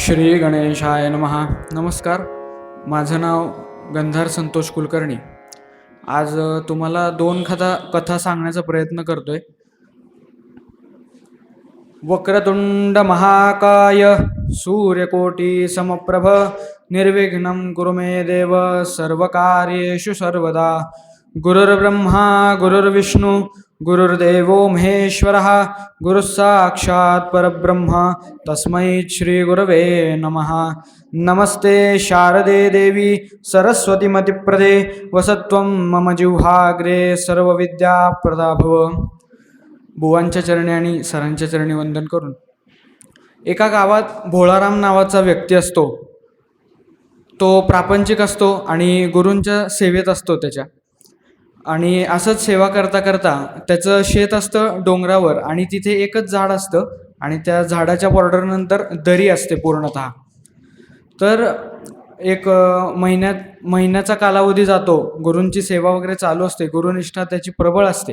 श्री गणेशाय नमहा नमस्कार. माझं नाव गंधार संतोष कुलकर्णी. आज तुम्हाला दोन कथा कथा सांगण्याचा प्रयत्न करतोय. वक्रतुंड महाकाय सूर्यकोटी समप्रभ निर्विघ्नं कुरु मे देव सर्वकार्येषु सर्वदा. गुरुर्ब्रह्मा गुरुर्विष्णू गुरुर्देवो महेश्वरः गुरुः परब्रह्मा परब्रह्म तस्मै श्रीगुरवे नमः। नमस्ते शारदे देवी सरस्वतीमतिप्रदे वसत्वं मम जिह्वाग्रे सर्वविद्याप्रदा भव बुवांच्या चरणी आणि सरांच्या चरणी वंदन करून. एका गावात भोळाराम नावाचा व्यक्ती असतो. तो प्रापंचिक असतो आणि गुरूंच्या सेवेत असतो त्याच्या. आणि असंच सेवा करता करता त्याचं शेत असतं डोंगरावर आणि तिथे एकच झाड असतं आणि त्या झाडाच्या बॉर्डरनंतर दरी असते पूर्णतः. तर एक महिन्यात महिन्याचा कालावधी जातो. गुरूंची सेवा वगैरे चालू असते. गुरुनिष्ठा त्याची प्रबळ असते.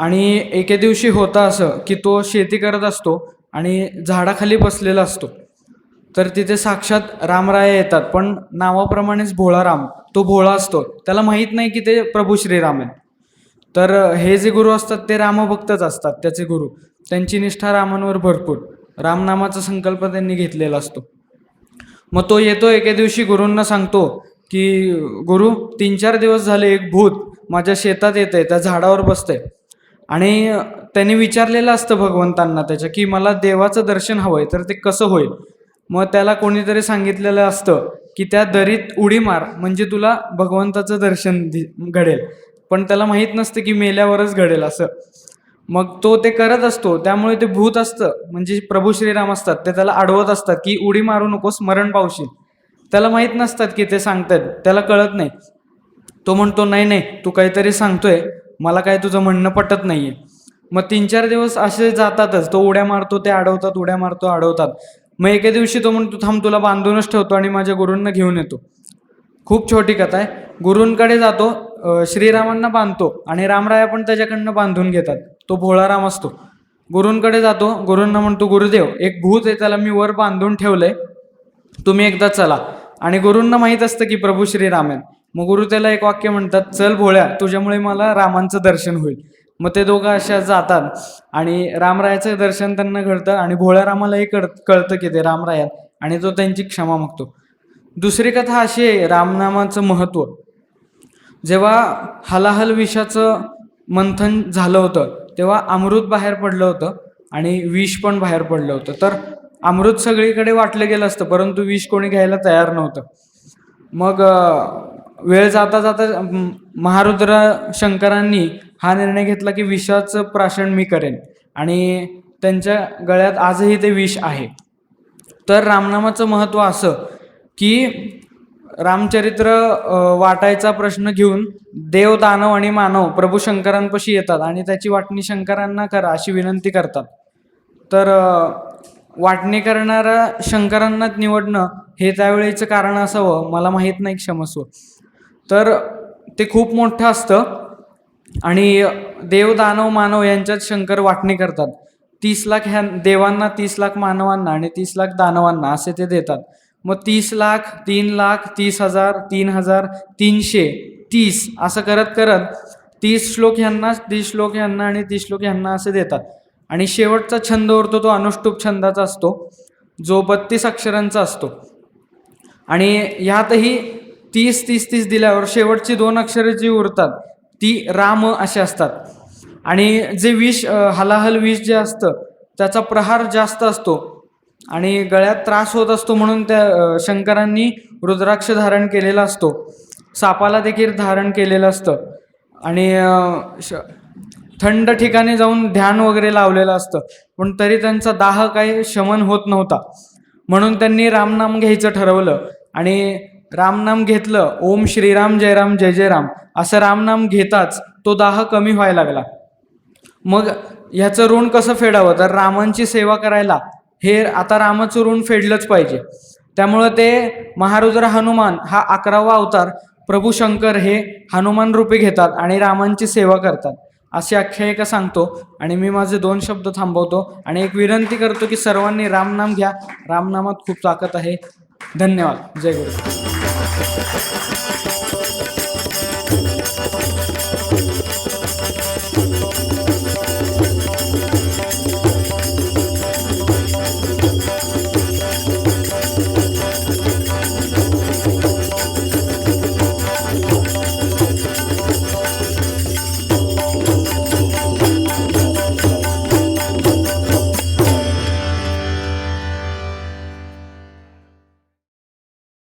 आणि एके दिवशी होतं असं की तो शेती करत असतो आणि झाडाखाली बसलेला असतो. तर तिथे साक्षात रामराया येतात. पण नावाप्रमाणेच भोळाराम. तो भोळा असतो. त्याला माहीत नाही की ते प्रभू श्रीराम आहेत. तर हे जे गुरु असतात ते रामभक्तच असतात त्याचे गुरु. त्यांची निष्ठा रामांवर भरपूर. रामनामाचा संकल्प त्यांनी घेतलेला असतो. मग तो येतो एके दिवशी गुरूंना सांगतो की गुरु तीन चार दिवस झाले एक भूत माझ्या शेतात येतंय त्या झाडावर बसतंय. आणि त्यांनी विचारलेलं असतं भगवंतांना त्याच्या की मला देवाचं दर्शन हवंय तर ते कसं होईल? मग त्याला कोणीतरी सांगितलेलं असतं की त्या दरीत उडी मार म्हणजे तुला भगवंताचं दर्शन दि- घडेल. पण त्याला माहीत नसतं की मेल्यावरच घडेल असं. मग तो ते करत असतो त्यामुळे ते भूत असतं. म्हणजे प्रभू श्रीराम असतात ते त्याला अडवत असतात की उडी मारू नकोस मरण पावशील. त्याला माहीत नसतात की ते सांगतात त्याला कळत नाही. तो म्हणतो नाही नाही तू काहीतरी सांगतोय मला काय तुझं म्हणणं पटत नाहीये. मग तीन चार दिवस असे जातातच तो उड्या मारतो ते अडवतात उड्या मारतो अडवतात. मग एके दिवशी तो म्हणतो थांब तुला बांधूनच ठेवतो आणि माझ्या गुरूंना घेऊन येतो. खूप छोटी कथा आहे. गुरूंकडे जातो श्रीरामांना बांधतो आणि रामराया पण त्याच्याकडनं बांधून घेतात. तो भोळाराम असतो. गुरूंकडे जातो. गुरूंना म्हणतो गुरुदेव एक भूत आहे त्याला मी वर बांधून ठेवलंय. तुम्ही एकदा चला. आणि गुरूंना माहीत असतं की प्रभू श्रीराम आहेत. मग गुरु त्याला एक वाक्य म्हणतात चल भोळ्या तुझ्यामुळे मला रामांचं दर्शन होईल. मग ते दोघं अशा जातात आणि रामरायाचं दर्शन त्यांना घडतं आणि भोळ्या रामालाही कळ कळतं की ते रामराय आणि तो त्यांची क्षमा मागतो. दुसरी कथा अशी आहे रामनामाचं महत्त्व. जेव्हा हलाहल विषाचं मंथन झालं होतं तेव्हा अमृत बाहेर पडलं होतं आणि विष पण बाहेर पडलं होतं. तर अमृत सगळीकडे वाटलं गेलं असतं परंतु विष कोणी घ्यायला तयार नव्हतं. मग वेळ जाता जाता महारुद्र शंकरांनी हा निर्णय घेतला की विषाचं प्राशन मी करेन. आणि त्यांच्या गळ्यात आजही ते विष आहे. तर रामनामाचं महत्त्व असं की रामचरित्र वाटायचा प्रश्न घेऊन देव दानव आणि मानव प्रभू शंकरांपाशी येतात आणि त्याची वाटणी शंकरांना करा अशी विनंती करतात. तर वाटणी करणारा शंकरांनाच निवडणं हे त्यावेळेचं कारण असावं मला माहीत नाही क्षमस्व. तर ते खूप मोठं असतं. आणि देव दानव मानव यांच्यात शंकर वाटणी करतात. तीस लाख ह्या देवांना तीस लाख मानवांना आणि तीस लाख दानवांना असे ते देतात. मग तीस लाख तीन लाख तीस हजार तीन हजार तीनशे तीस असं करत करत तीस श्लोक ह्यांना तीस श्लोक ह्यांना आणि तीस श्लोक ह्यांना असे देतात. आणि शेवटचा छंद उरतो तो अनुष्टुप छंदाचा असतो. जो बत्तीस अक्षरांचा असतो. आणि ह्यातही तीस तीस तीस दिल्यावर शेवटची दोन अक्षरे जी उरतात ती राम असे असतात. आणि जे विष हलाहल विष जे असतं त्याचा प्रहार जास्त असतो. आणि गळ्यात त्रास होत असतो म्हणून त्या शंकरांनी रुद्राक्ष धारण केलेला असतो. सापाला देखील धारण केलेलं असतं. आणि श थंड ठिकाणी जाऊन ध्यान वगैरे लावलेलं असतं. पण तरी त्यांचा दाह काही शमन होत नव्हता. म्हणून त्यांनी रामनाम घ्यायचं ठरवलं. आणि रामनाम घेतलं ओम श्रीराम जय राम जय जय राम. असं रामनाम घेताच तो दाह कमी व्हायला लागला. मग ह्याचं ऋण कसं फेडावं? तर रामांची सेवा करायला. हे आता रामाचं ऋण फेडलंच पाहिजे. त्यामुळं ते महारुद्र हनुमान हा अकरावा अवतार प्रभू शंकर हे हनुमान रूपी घेतात आणि रामांची सेवा करतात. अशी आख्यायिका सांगतो आणि मी माझे दोन शब्द थांबवतो आणि एक विनंती करतो की सर्वांनी रामनाम घ्या. रामनामात खूप ताकद आहे. धन्यवाद. जय गुरु ハハハハ!